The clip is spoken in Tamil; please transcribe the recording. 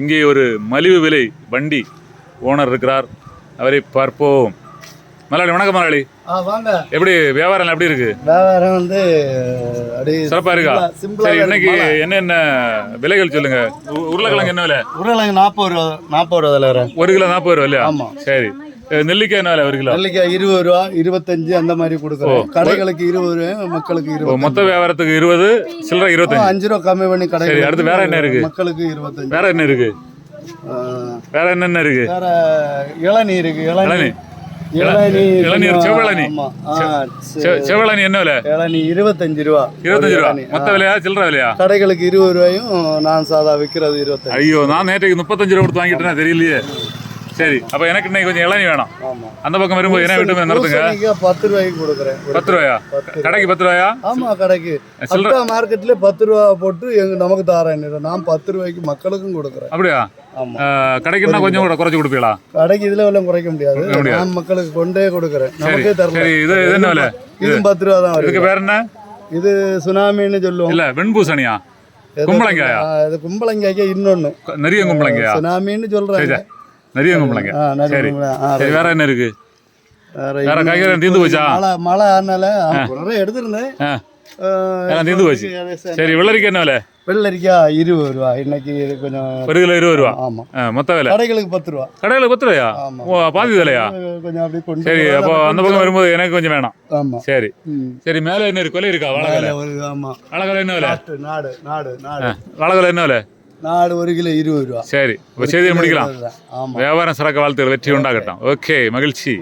இங்கே ஒரு மலிவு விலை வண்டி ஓனர் இருக்கிறார். அவரை பார்ப்போம். மலையாளி வணக்கம் வாங்க. எப்படி வியாபாரம் எப்படி இருக்கு? வியாபாரம் வந்து சிறப்பா இருக்கா? சரி. இன்னைக்கு என்னென்ன விலைகள் சொல்லுங்க? உருளைக்கிழங்கு என்ன விலை? உருளைக்கிழங்கு நாற்பது ரூபா நாற்பது ரூபா வரும். ஒரு கிலோ நாற்பது ரூபா இல்லையா? ஆமா. சரி. நெல்லிக்காய் விலை ஒரு கிலோ. நெல்லிக்காய் இருபது ரூபா இருபத்தஞ்சு அந்த மாதிரி கொடுக்குறோம் கடைகளுக்கு இருபது ரூபா மக்களுக்கு இருபது மொத்த வியாபாரத்துக்கு இருபது சில்லறை இருபத்தஞ்சு. அஞ்சு ரூபா கம்மி பண்ணி கடை சரி, அடுத்து வேற என்ன இருக்கு? மக்களுக்கு இருபத்தஞ்சு. வேற என்ன இருக்கு? வேற என்னென்ன இருக்கு? வேற இளநீ இருக்கு இளநீ. இளநீ இளநீ இளநீர் கொஞ்சம் செவ்வளநீ. ஆமா ஆ, செ- செவளனி என்ன விலை? இளநீ இருபத்தஞ்சு ரூபா. இருபத்தஞ்சு ரூபா. மொத்த விலையா சில்லறை விலையா? கடைகளுக்கு இருபது ரூபாயும் நான் சாதா விற்கிறது இருபத்தஞ்சு. ஐயோ நான் நேற்றுக்கு முப்பத்தஞ்சு ரூபா கொடுத்து வாங்கிட்டேன்னா தெரியலையே. சரி அப்ப எனக்கு இன்னைக்கு கொஞ்சம் இளநீ வேணும். ஆமா. அந்த பக்கம் வரும்போது என்ன விட்டு நடத்துங்க பத்து ரூபாய்க்கு கொடுக்குறேன். பத்து ரூபாயா? கடைக்கு பத்து ரூபாயா? ஆமா கடைக்கு. சில்லறை மார்க்கெட்ல பத்து ரூபா போட்டு எங்க நமக்கு தாரேன். நான் பத்து ரூபாய்க்கு மக்களுக்கும் கொடுக்குறேன். அப்படியா? கடைக்குன்னா கொஞ்சம் கூட குறைச்சு கொடுப்பீங்களா? கடைக்கு இதுல எல்லாம் குறைக்க முடியாது. நான் மக்களுக்கு கொண்டே கொடுக்குறேன். நமக்கே தரல. இது இது என்ன விலை? இதுவும் பத்து ரூபா தான் இதுக்கு பேர் என்ன? இது சுனாமின்னு சொல்லுவோம். இல்ல வெண்பூசணியா? கும்பளங்காயா? இது கும்பளங்காய்க்கு இன்னொன்னு. நெறிய கும்பளங்கையா சுனாமின்னு சொல்றாங்க. நெறிய நிறைய சரி. சரி வேற என்ன இருக்கு? வேற காய்கறி தீர்ந்து போச்சா? மழை மழை ஆனால நிறைய எடுத்திருந்தேன். தீர்ந்து போச்சு. சரி வெள்ளரிக்காய் என்ன விலை? வெள்ளரிக்காய் இருபது ரூபா. இன்னைக்கு கொஞ்சம் ஒரு கிலோ இருபது ரூபா. ஆமா. ஆ, மொத்த விலை? கடைகளுக்கு பத்து ரூபா. கடையில் பத்து ரூபாயா. ஓ பாதி விலையா? கொஞ்சம் அப்படி கொண்டு சரி அப்போ அந்த பக்கம் வரும்போது எனக்கு கொஞ்சம் வேணாம். ஆமா. சரி. சரி மேலே என்ன இருக்கு? கொலை இருக்கா? வாழைக்கலை அதுல ஒரு ஆமா. வாழைக்கலை என்ன விலை? நாடு நாடு நாடு. வாழைக்கலை என்ன விலை? நாடு ஒரு கிலோ இருபது ரூபா. சரி இப்போ செய்தியை முடிக்கலாம். ஆமா. வியாபாரம் சிறக்க வாழ்த்துக்கள் வெற்றி உண்டாகட்டும். ஓகே மகிழ்ச்சி.